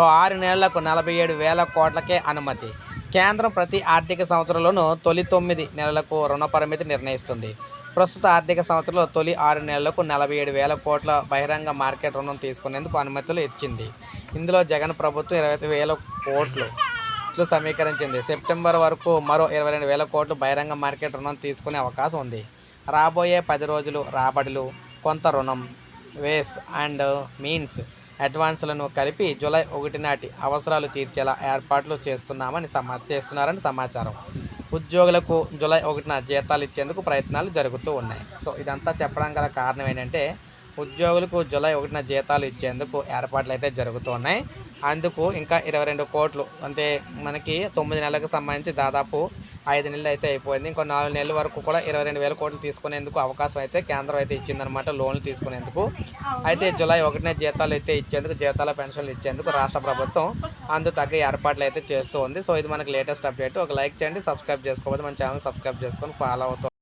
ఆరు నెలలకు నలభై ఏడు వేల కోట్లకే అనుమతి. కేంద్రం ప్రతి ఆర్థిక సంవత్సరంలోనూ తొలి తొమ్మిది నెలలకు రుణ పరిమితి నిర్ణయిస్తుంది. ప్రస్తుత ఆర్థిక సంవత్సరంలో తొలి ఆరు నెలలకు నలభై ఏడు వేల కోట్ల బహిరంగ మార్కెట్ రుణం తీసుకునేందుకు అనుమతులు ఇచ్చింది. ఇందులో జగన్ ప్రభుత్వం ఇరవై వేల కోట్లు సమీకరించింది. సెప్టెంబర్ వరకు మరో ఇరవై రెండు వేల కోట్లు బహిరంగ మార్కెట్ రుణం తీసుకునే అవకాశం ఉంది. రాబోయే పది రోజులు రాబడులు కొంత రుణం వేస్ అండ్ మీన్స్ అడ్వాన్స్లను కలిపి జూలై ఒకటి నాటి అవసరాలు తీర్చేలా ఏర్పాట్లు చేస్తున్నామని సమా చేస్తున్నారని సమాచారం. ఉద్యోగులకు జూలై ఒకటిన జీతాలు ఇచ్చేందుకు ప్రయత్నాలు జరుగుతూ ఉన్నాయి. సో ఇదంతా చెప్పడం గల కారణం ఏంటంటే ఉద్యోగులకు జూలై ఒకటిన జీతాలు ఇచ్చేందుకు ఏర్పాట్లు అయితే జరుగుతూ ఉన్నాయి. అందుకు ఇంకా ఇరవై రెండు కోట్లు అంటే మనకి తొమ్మిది నెలలకు సంబంధించి దాదాపు ఐదు నెలలు అయితే అయిపోయింది. ఇంకో నాలుగు నెలల వరకు కూడా ఇరవై రెండు వేల కోట్లు తీసుకునేందుకు అవకాశం అయితే కేంద్రం అయితే ఇచ్చిందనమాట లోన్లు తీసుకునేందుకు. అయితే జూలై ఒకటినే జీతాలు అయితే ఇచ్చేందుకు జీతాల పెన్షన్లు ఇచ్చేందుకు రాష్ట్ర ప్రభుత్వం అందుకు తగ్గ ఏర్పాట్లు అయితే చేస్తూ ఉంది. సో ఇది మనకి లేటెస్ట్ అప్డేట్. ఒక లైక్ చేయండి సబ్స్క్రైబ్ చేసుకోవద్దు మన ఛానల్ సబ్స్క్రైబ్ చేసుకొని ఫాలో అవుతాం